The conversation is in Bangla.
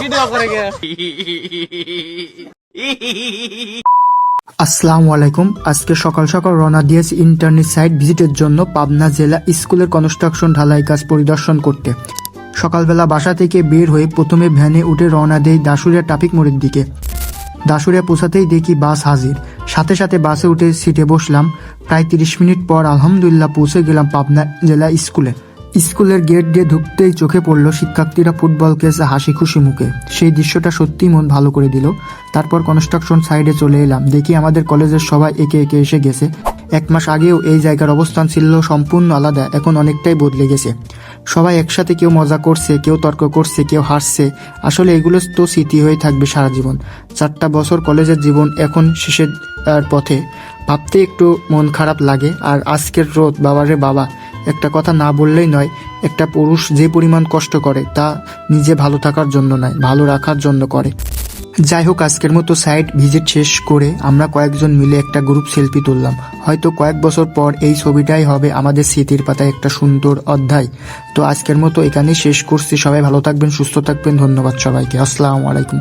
ভিডিও করে গে। আসসালামু আলাইকুম। আজকে সকাল সকাল রওনা দিয়েছি ইন্টারনেট সাইট ভিজিটের জন্য পাবনা জেলা স্কুলের কনস্ট্রাকশন ঢালাই কাজ পরিদর্শন করতে। সকালবেলা বাসা থেকে বের হয়ে প্রথমে ভ্যানে উঠে রওনা দেই দাসুরিয়া ট্রাফিক মোড়ের দিকে। দাসুরিয়া পৌঁছাতেই দেখি বাস হাজির। সাথে সাথে বাসে উঠে সিটে বসলাম। প্রায় তিরিশ মিনিট পর আলহামদুলিল্লাহ পৌঁছে গেলাম পাবনা জেলা স্কুলে। স্কুলের গেট দিয়ে ঢুকতেই চোখে পড়ল শিক্ষার্থীরা ফুটবল খেলছে হাসি খুশি মুখে। সেই দৃশ্যটা সত্যিই মন ভালো করে দিল। তারপর কনস্ট্রাকশন সাইডে চলে এলাম। দেখি আমাদের কলেজের সবাই একে একে এসে গেছে। এক মাস আগেও এই জায়গার অবস্থান ছিল সম্পূর্ণ আলাদা, এখন অনেকটাই বদলে গেছে। সবাই একসাথে কেউ মজা করছে, কেউ তর্ক করছে, কেউ হাসছে। আসলে এগুলো তো স্মৃতি হয়ে থাকবে সারা জীবন। চারটা বছর কলেজের জীবন এখন শেষের পথে। ভাবতে একটু মন খারাপ লাগে, আর আজকের রোদ, বাবারে বাবা। একটা কথা না বললেই নয়, একটা পুরুষ যে পরিমাণ কষ্ট করে তা নিজে ভালো থাকার জন্য নয়, ভালো রাখার জন্য করে। যাই হোক, আজকের মতো সাইট ভিজিট শেষ করে আমরা কয়েকজন মিলে একটা গ্রুপ সেলফি তুললাম। হয়তো কয়েক বছর পর এই ছবিটাই হবে আমাদের স্মৃতির পাতায় একটা সুন্দর অধ্যায়। তো আজকের মতো এখানেই শেষ করছি। সবাই ভালো থাকবেন, সুস্থ থাকবেন। ধন্যবাদ সবাইকে। আসসালামু আলাইকুম।